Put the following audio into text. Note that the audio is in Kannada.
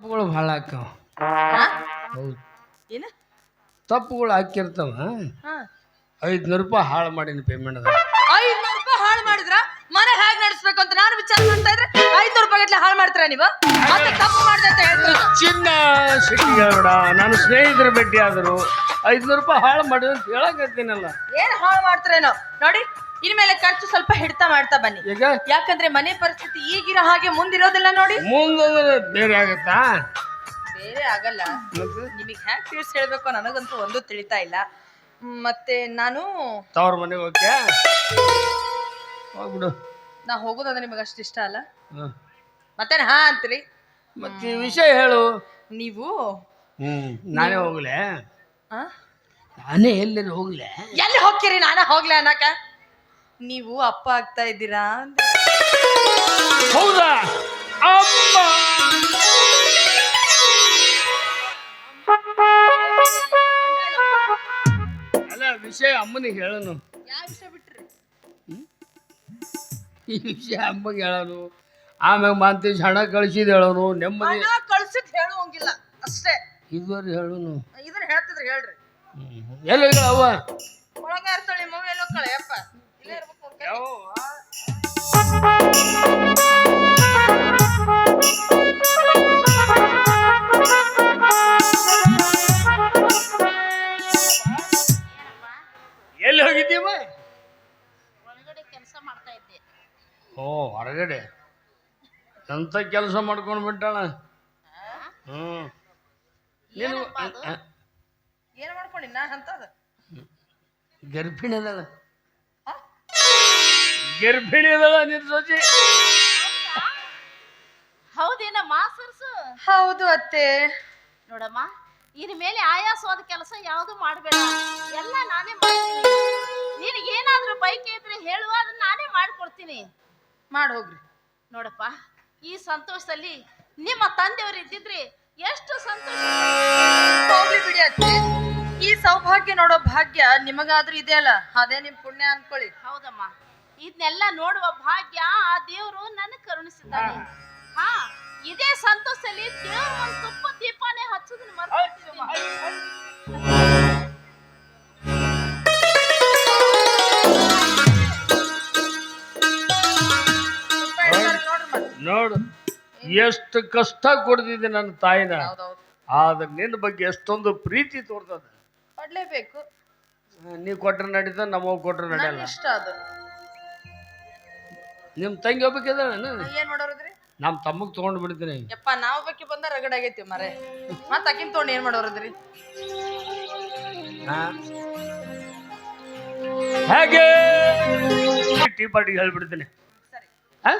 ತಪ್ಪುಗಳು ಭಾಳ? ಹೌದು. ಏನ? ತಪ್ಪುಗಳು ಹಾಕಿರ್ತಾವ. ಹಾ. ಐದ್ನೂರು ರೂಪಾಯಿ ಹಾಳು ಮಾಡೀನಿ ಪೇಮೆಂಟ್ ಅದ. ಐದ್ನೂರು ರೂಪಾಯಿ ಹಾಳು ಮಾಡಿದ್ರ ಮನೆ ಹೇಗ್ ನಡೆಸ್ಬೇಕು ಅಂತ ನಾನು ವಿಚಾರ ಮಾಡ್ತಾ ಇದ್ರೆ ಐದ್ನೂರು ರೂಪಾಯಿ ಗಟ್ಲೆ ಹಾಳು ಮಾಡ್ತೀರಾ ನೀವು? ಮತ್ತೆ ತಪ್ಪು ಮಾಡ್ದೆ ಅಂತ ಹೇಳ್ತೀರಾ? ಚಿನ್ನ ಸಿಟಿ ಹೇಳ್ಬೇಡ. ನಾನು ಸ್ನೇಹಿತರ ಭೇಟಿ ಆದರು. ಐದ್ನೂರು ರೂಪಾಯಿ ಹಾಳು ಮಾಡಿದ್ರೆ ಅಂತ ಹೇಳಕತ್ತೀನಲ್ಲ ಏನ್ ಹಾಳು ಮಾಡ್ತೀರೇನೋ? ನೋಡಿ. ಇನ್ಮೇಲೆ ಖರ್ಚು ಸ್ವಲ್ಪ ಹಿಡಿತ ಮಾಡ್ತಾ ಬನ್ನಿ. ಈಗ? ಯಾಕಂದ್ರೆ ಮನೆ ಪರಿಸ್ಥಿತಿ ಈಗಿರೋ ಹಾಗೆ ಮುಂದಿರೋದಿಲ್ಲ ನೋಡಿ. ಮುಂದೆ ಬೇರೆ ಆಗತ್ತಾ? ಬೇರೆ ಆಗಲ್ಲ. ಮತ್ತೆ? ನಿಮಗೆ ಹ್ಯಾಕ್ ತಿಳಿಸ್ ಹೇಳ್ಬೇಕು ನನಗಂತೂ ಒಂದು ತಿಳಿತಾ ಇಲ್ಲ. ಮತ್ತೆ ನಾನು ತವ್ರ ಮನೆಗೆ ಹೋಗ್ತೀಯ? ಹೋಗ್ಬಿಡು. ನಾ ಹೋಗೋದಂದ್ರೆ ನಿಮಗೆ ಅಷ್ಟು ಇಷ್ಟ ಅಲ್ಲ? ಹ್ಮ್. ಮತ್ತೇನು ಹಾ ಅಂತ್ರಿ? ಮತ್ತೆ ಈ ವಿಷಯ ಹೇಳು. ನೀವು? ಹ್ಮ್ ನಾನೇ ಹೋಗ್ಲೆ? ಆ? ನಾನೇ ಎಲ್ಲೆಲ್ಲಿ ಹೋಗ್ಲೆ? ಎಲ್ಲಿ ಹೋಗ್ತೀರಿ? ನಾನೇ ಹೋಗ್ಲೆ ಅನ್ನಕ ನೀವು ಅಪ್ಪ ಆಗ್ತಾ ಇದ್ದೀರಾ. ಹೌದಾ? ಅಮ್ಮ! ಅಲ್ಲ ವಿಷಯ ಅಮ್ಮನಿಗೆ ಹೇಳನು. ಯಾವ ವಿಷಯ ಬಿಟ್ರಿ? ಈ ವಿಷಯ ಅಮ್ಮಗೆ ಹೇಳೋನು. ಆಮ್ಯಾಗ ಮಾಂತೇಶ್ ಹಣ ಕಳಿಸಿದ ಹೇಳೋನು. ನೆಮ್ಮದಿ ಹಣ ಹೇಳುವಂಗಿಲ್ಲ ಅಷ್ಟೇ. ಇದುವರೆ ಹೇಳೋನು. ಇದನ್ನ ಹೇಳ್ತಿದ್ರೆ ಹೇಳ್ರಿ. ಎಲ್ಲ ಹೇಳವ್ವ ಒಳಗ ಇರ್ತಾಳೆ ನಿಮ್ಮ ಎಲ್ಲೋ ಕಳೆ ಎಲ್ಲಿ ಹೋಗಿದ್ದೀವ ಒಳಗಡೆ ಕೆಲಸ ಮಾಡ್ತಾ ಇದ್ದೆ. ಓ ಹೊರಗಡೆ. ಎಂತ ಕೆಲಸ ಮಾಡ್ಕೊಂಡು ಬಿಟ್ಟಾಳ? ಹ್ಮ್. ನೀನು ಏನ್ ಮಾಡ್ಕೊಂಡಿ ನಾ ಅಂತದ? ಗರ್ಭಿಣಿ ಅದಳ ಗರ್ಭಿಣಿ ಅದಳ ನಿನ್ ಸೊಸಿ. ಹೌದೇನಮ್ಮ ಸರ್ಸು ಹೌದು ಅತ್ತೆ. ನೋಡಮ್ಮ ಇನ್ ಮೇಲೆ ಆಯಾಸವಾದ ಕೆಲಸ ಯಾವುದು ಮಾಡಬೇಡ. ಎಲ್ಲ ನಾನೇ ಮಾಡ್ತೀನಿ. ನಿನಗೇನಾದ್ರೂ ಬೈಕ್ ಇದ್ರೆ ಹೇಳುವ ಅದನ್ನ ನಾನೇ ಮಾಡ್ಕೊಡ್ತೀನಿ. ಮಾಡಿ ಹೋಗ್ರಿ ನೋಡಪ್ಪ ಈ ಸಂತೋಷದಲ್ಲಿ ನಿಮ್ಮ ತಂದೆಯವರು ಇದ್ದಿದ್ರೆ ಎಷ್ಟು ಸಂತೋಷ. ಹೋಗ್ಲಿ ಬಿಡಿ ಅತ್ತೆ. ಈ ಸೌಭಾಗ್ಯ ನೋಡೋ ಭಾಗ್ಯ ನಿಮಗಾದ್ರೂ ಇದೆಯಲ್ಲ ಅದೇ ನಿಮ್ ಪುಣ್ಯ ಅನ್ಕೊಳ್ಳಿ. ಹೌದಮ್ಮ. ಇದನ್ನೆಲ್ಲ ನೋಡುವ ಭಾಗ್ಯ ಆ ದೇವರು ನನಗೆ ಕರುಣಿಸಿದ್ದಾನೆ. ಹಾ. ಇದೇ ಸಂತೋಷದಲ್ಲಿ ದೇವರು ಒಂದು ತುಪ್ಪ ದೀಪಾನೇ ಹಚ್ಚೋದನ್ನ ನೋಡು ಎಷ್ಟು ಕಷ್ಟ ಕೊಡ್ದಿದೆ ನನ್ನ ತಾಯಿನ. ಆದ್ರೆ ನಿನ್ನ ಬಗ್ಗೆ ಎಷ್ಟೊಂದು ಪ್ರೀತಿ ತೋರ್ತದ ಕೊಡ್ಲೇಬೇಕು ನೀ ಕೊಟ್ರೆ ನಡೀತ ನಮ್ಮ ಕೊಟ್ರೆ ನನ್ ನಡೆಯಲ್ಲ. ಇಷ್ಟ ಅದು. ನಿಮ್ ತಂಗಿ ಒಬ್ಬಕ್ಕಿದ್ದಾಳೆ ಏನ್? ಮಾಡೋರದ್ರಿ? ನಮ್ ತಮ್ಮಗ್ ತಗೊಂಡ್ ಬಿಡ್ತೀನಿ ಯಪ್ಪ ನಾವ್ ಬಗ್ಗೆ ಬಂದ ರಗಡ್ ಆಗೈತಿ ಮರೆ. ಮತ್ ಅಕಿನ್ ತಗೊಂಡ್ ಏನ್ ಮಾಡೋರದ್ರಿ? ಹೇಗೆ? ಟೀ ಪಾರ್ಟಿಗೆ ಹೇಳ್ಬಿಡ್ತೀನಿ. ಹಾ?